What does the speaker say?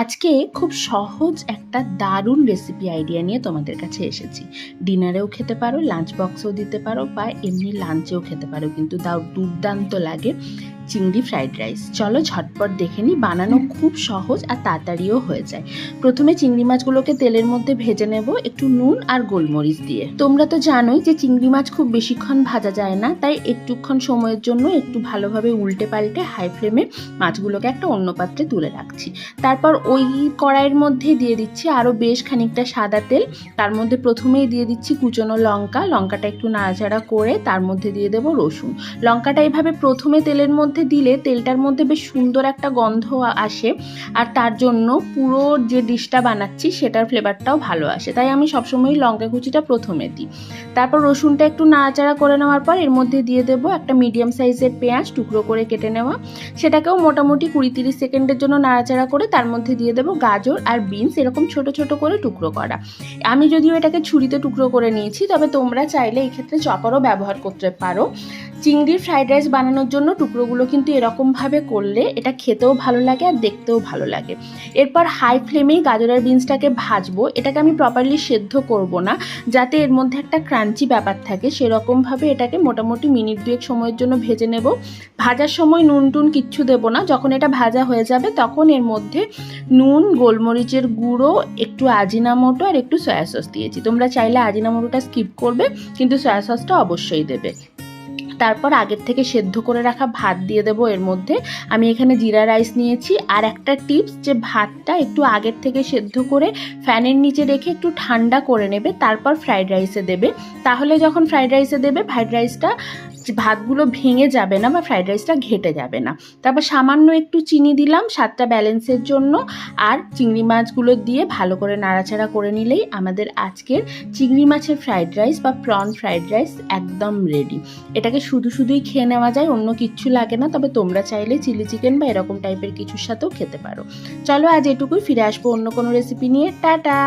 আজকে খুব সহজ একটা দারুণ রেসিপি আইডিয়া নিয়ে তোমাদের কাছে এসেছি। ডিনারেও খেতে পারো লাঞ্চ বক্সেও দিতে পারো বা এমনি লাঞ্চেও খেতে পারো, কিন্তু দাও দুর্দান্ত লাগে। চিংড়ি ফ্রাইড রাইস। চলো ঝটপট দেখে নিই, বানানো খুব সহজ আর তাড়াতাড়িও হয়ে যায়। প্রথমে চিংড়ি মাছগুলোকে তেলের মধ্যে ভেজে নেব একটু নুন আর গোলমরিচ দিয়ে। তোমরা তো জানোই যে চিংড়ি মাছ খুব বেশিক্ষণ ভাজা যায় না, তাই একটুক্ষণ সময়ের জন্য একটু ভালোভাবে উল্টে পাল্টে হাই ফ্লেমে মাছগুলোকে একটা অন্য পাত্রে তুলে রাখছি। তারপর ওই কড়াইয়ের মধ্যে দিয়ে দিচ্ছি আরও বেশ খানিকটা সাদা তেল। তার মধ্যে প্রথমেই দিয়ে দিচ্ছি কুচনো লঙ্কা। লঙ্কাটা একটু নাড়াচাড়া করে তার মধ্যে দিয়ে দেবো রসুন। লঙ্কাটা এভাবে প্রথমে তেলের মধ্যে দিলে তেলটার মধ্যে বেশ সুন্দর একটা গন্ধ আসে। আর তার জন্য পুরো যে ডিশটা বানাচ্ছি সেটার ফ্লেভারটাও ভালো আসে। তাই আমি সবসময় লঙ্কা কুচিটা প্রথমে দিই। তারপর রসুনটা একটু নাড়াচাড়া করে নেওয়ার পর এর মধ্যে দিয়ে দেবো একটা মিডিয়াম সাইজের পেঁয়াজ টুকরো করে কেটে নেওয়া। সেটাকেও মোটামুটি কুড়ি তিরিশ সেকেন্ডের জন্য নাড়াচাড়া করে তার মধ্যে দিয়ে দেবো গাজর আর বিনস, এরকম ছোট ছোট করে টুকরো করা। আমি যদিও এটাকে ছুরিতে টুকরো করে নিয়েছি, তবে তোমরা চাইলে এই ক্ষেত্রে চপারও ব্যবহার করতে পারো। চিংড়ির ফ্রাইড রাইস বানানোর জন্য টুকরোগুলো কিন্তু এরকমভাবে করলে এটা খেতেও ভালো লাগে আর দেখতেও ভালো লাগে। এরপর হাই ফ্লেমেই গাজরের বিনসটাকে ভাজবো। এটাকে আমি প্রপারলি সেদ্ধ করব না, যাতে এর মধ্যে একটা ক্রাঞ্চি ব্যাপার থাকে। সেরকমভাবে এটাকে মোটামুটি মিনিট দুয়েক সময়ের জন্য ভেজে নেব। ভাজার সময় নুন টুন কিচ্ছু দেবো না। যখন এটা ভাজা হয়ে যাবে, তখন এর মধ্যে নুন, গোলমরিচের গুঁড়ো, একটু আজিনামোটো আর একটু সয়া সস দিয়েছি। তোমরা চাইলে আজিনামোটোটা স্কিপ করবে, কিন্তু সয়া সসটা অবশ্যই দেবে। তারপর আগের থেকে সেদ্ধ করে রাখা ভাত দিয়ে দেব এর মধ্যে। আমি এখানে জিরা রাইস নিয়েছি। আর একটা টিপস যে ভাতটা একটু আগের থেকে সেদ্ধ করে ফ্যানের নিচে রেখে একটু ঠান্ডা করে নেবে, তারপর ফ্রাইড রাইসে দেবে। তাহলে যখন ফ্রাইড রাইসে দেবে, ফ্রাইড রাইসটা ভাতগুলো ভেঙে যাবে না বা ফ্রাইড রাইসটা ঘেটে যাবে না। তারপর সামান্য একটু চিনি দিলাম স্বাদটা ব্যালেন্সের জন্য। আর চিংড়ি মাছগুলো দিয়ে ভালো করে নাড়াচাড়া করে নিলেই আমাদের আজকের চিংড়ি মাছের ফ্রাইড রাইস বা প্রন ফ্রাইড রাইস একদম রেডি এটাকে শুধু শুধুই খেয়ে নেওয়া যায়, অন্য কিচ্ছু লাগে না। তবে তোমরা চাইলে চিলি চিকেন বা এরকম টাইপের কিছুর সাথেও খেতে পারো। চলো আজ এটুকুই, ফিরে আসব অন্য কোনো রেসিপি নিয়ে। টাটা!